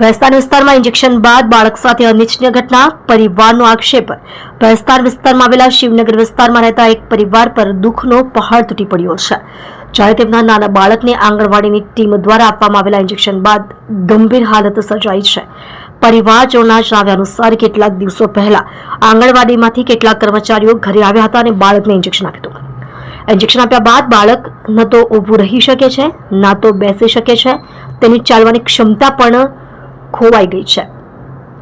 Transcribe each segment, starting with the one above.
ભેસ્તાન વિસ્તારમાં ઇન્જેક્શન બાદ બાળક સાથે અનિચ્છનીય ઘટના, પરિવારનો આક્ષેપ. ભેસ્તાન વિસ્તારમાં આવેલા શિવનગર વિસ્તારમાં રહેતા એક પરિવાર પર દુઃખનો પહાડ તૂટી પડ્યો છે. જ્યારે તેમના નાના બાળકને આંગણવાડીની ટીમ દ્વારા આપવામાં આવેલા ઇન્જેક્શન બાદ ગંભીર હાલત સર્જાઈ છે. પરિવારજનોના જણાવ્યા અનુસાર કેટલાક દિવસો પહેલા આંગણવાડીમાંથી કેટલાક કર્મચારીઓ ઘરે આવ્યા હતા અને બાળકને ઇન્જેક્શન આપ્યું હતું. ઇન્જેક્શન આપ્યા બાદ બાળક ન તો ઊભું રહી શકે છે, ના તો બેસી શકે છે. તેની ચાલવાની ક્ષમતા પણ ખોવાઈ ગઈ છે.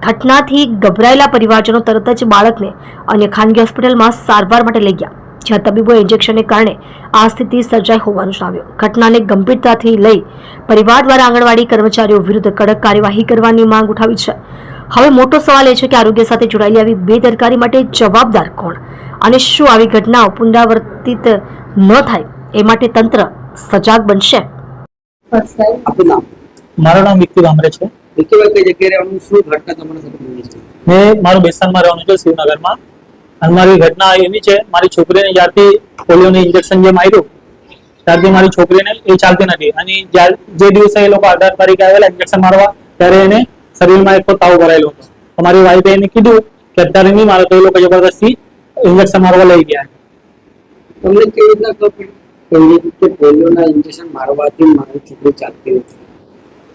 ઘટનાથી ગભરાયેલા પરિવારજનો તરત જ બાળકને અન્ય ખાનગી હોસ્પિટલમાં સારવાર માટે લઈ ગયા જ્યાં તબીબોએ ઇન્જેક્શનને કારણે આ સ્થિતિ સર્જાઈ હોવાનું જણાવ્યું. ઘટનાને ગંભીરતાથી લઈ પરિવાર દ્વારા આંગણવાડી કર્મચારીઓ વિરુદ્ધ કડક કાર્યવાહી કરવાની માંગ ઉઠાવી છે. હવે મોટો સવાલ એ છે કે આરોગ્ય સાથે જોડાયેલી આવી બેદરકારી માટે જવાબદાર કોણ? અને શું આવી ઘટનાઓ પુનરાવર્તિત ન થાય એ માટે તંત્ર સજાગ બનશે? મારું નામ વિક્કી ભામરે છે. વિકીભાઈ કઈ જગ્યાએ રહેવાનું શું ઘટના તમારા સાથે બની છે? મેં મારું બેસાનમાં રહેવાનું છે શિવનગરમાં. અને મારી ઘટના એવી છે મારી છોકરીને જ્યારથી પોલિયોનું ઇન્જેક્શન જે માર્યું ત્યારથી મારી છોકરીને એ ચાલતી નથી. અને જે દિવસે એ લોકો અઢાર તારીખે આવેલા ઇન્જેક્શન મારવા ત્યારે એને શરીરમાં એક તાવ ભરાયેલો હતો. તો મારી વાઈફે એને કીધું કે અત્યારે નહીં મારે તો એ લોકો જબરદસ્તી ઇન્જેક્શન મારવા લઈ ગયા. તમને કેવી રીતના ખબર પડી? કે પોલિયોના ઇન્જેક્શન મારવાથી મારી છોકરી ચાલતી નથી.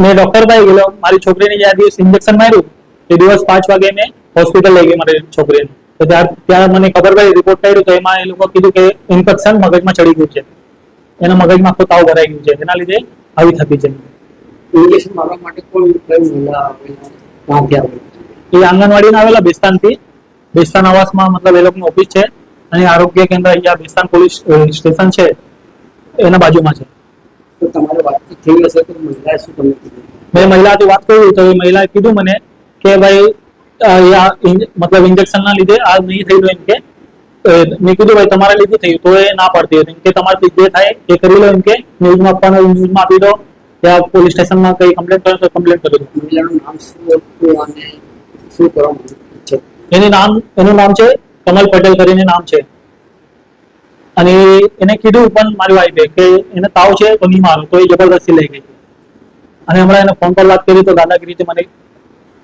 મેં ડોક્ટર પાસે ગયેલો મારી છોકરીને જ્યાં દિવસ ઇન્જેક્શન માર્યું એ દિવસ પાંચ વાગે મેં હોસ્પિટલ લઈ ગઈ મારી છોકરીને. તો ત્યાં ત્યાં મને ખબર પડી રિપોર્ટ કર્યું તો એમાં એ લોકો કીધું કે ઇન્ફેક્શન મગજમાં ચડી ગયું છે. એના મગજમાં આખો તાવ ભરાઈ ગયું છે. એના લીધે આવી થતી છે. ઇન્જેક્શન મારવા માટે આવેલા એ આંગણવાડીના આવેલા બેસ્તાનથી. બેસ્તાન આવાસમાં મતલબ એ લોકોની ઓફિસ છે અને આરોગ્ય કેન્દ્ર અહીંયા બેસ્તાન પોલીસ સ્ટેશન છે. એના બાજુમાં છે. તો તમારે વાતચીત થઈ હશે તો મહિલાએ શું તમને કીધું? મેં મહિલાથી વાત કરી તો એ મહિલાએ કીધું મને કે ભાઈ મતલબ ઇન્જેક્શન ના લીધે આ નહીં થયું એમ કે. મેં કીધું ભાઈ તમારા લીધે થયું તો એ ના પાડતી હતી. કે તમારે જે થાય એ કરી લો એમ કે. ન્યૂઝમાં આપવાનું ન્યૂઝમાં આપી દો. ત્યાં પોલીસ સ્ટેશનમાં કઈ કમ્પ્લેન કરો તો કમ્પ્લેન કરી દો. મહિલાનું નામ શું હતું અને શું કરવા એનું નામ એનું નામ છે કમલ પટેલ કરીને નામ છે. અને એને કીધું પણ મારી વાઈફે કે એને તાવ છે તો નહીં મારું તો એ જબરદસ્તી લઈ ગઈ. અને હમણાં એને ફોન પર વાત કરી તો દાદાગીરીથી મને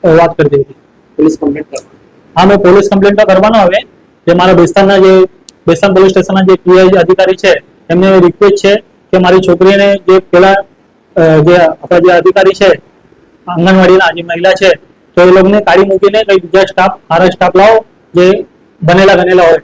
વાત કરી દીધી. પોલીસ કમ્પ્લેન્ટ હા મેં પોલીસ કમ્પ્લેન તો કરવાનો હવે. જે મારા બેસ્તાનના જે બેસ્તાન પોલીસ સ્ટેશનના જે પીઆઈ અધિકારી છે એમને રિક્વેસ્ટ છે કે મારી છોકરીને જે પેલા જે આપણા જે અધિકારી છે આંગણવાડીના જે મહિલા છે તો એ લોકોને કાઢી મૂકીને કઈ બીજા સ્ટાફ સારા સ્ટાફ લાવો જે બનેલા બનેલા હોય.